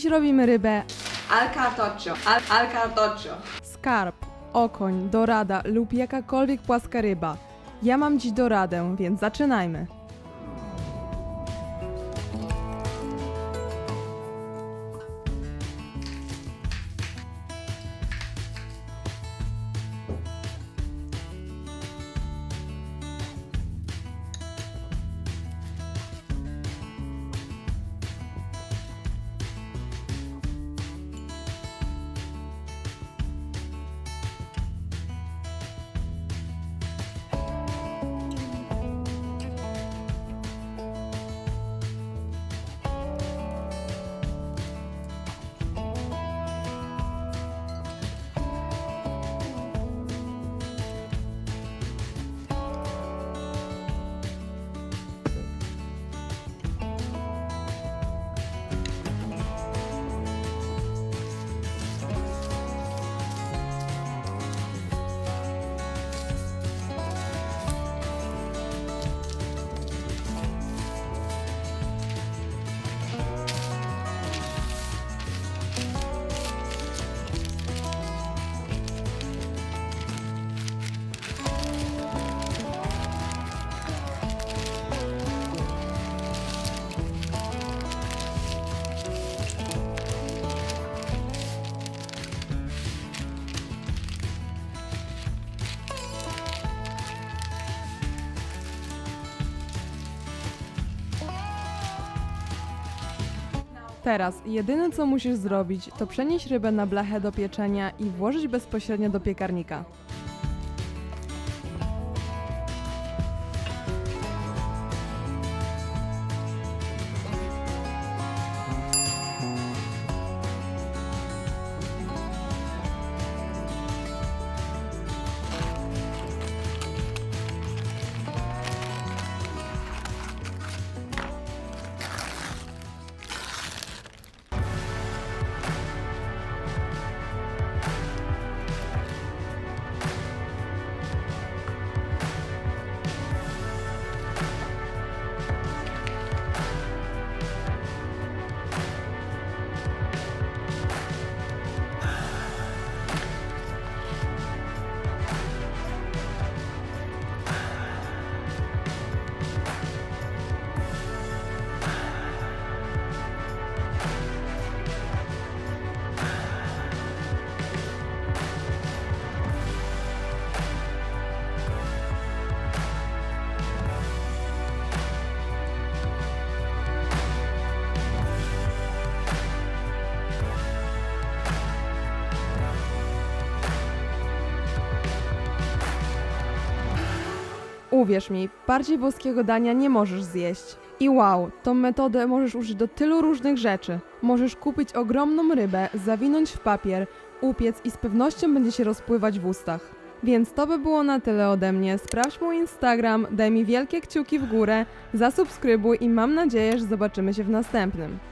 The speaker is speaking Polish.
Dziś robimy rybę Al cartoccio, al, al cartoccio. skarb, okoń, dorada lub jakakolwiek płaska ryba. Ja mam dziś doradę, więc zaczynajmy. Teraz jedyne co musisz zrobić, to przenieść rybę na blachę do pieczenia i włożyć bezpośrednio do piekarnika. Uwierz mi, bardziej włoskiego dania nie możesz zjeść. I wow, tą metodę możesz użyć do tylu różnych rzeczy. Możesz kupić ogromną rybę, zawinąć w papier, upiec i z pewnością będzie się rozpływać w ustach. Więc to by było na tyle ode mnie. Sprawdź mój Instagram, daj mi wielkie kciuki w górę, zasubskrybuj i mam nadzieję, że zobaczymy się w następnym.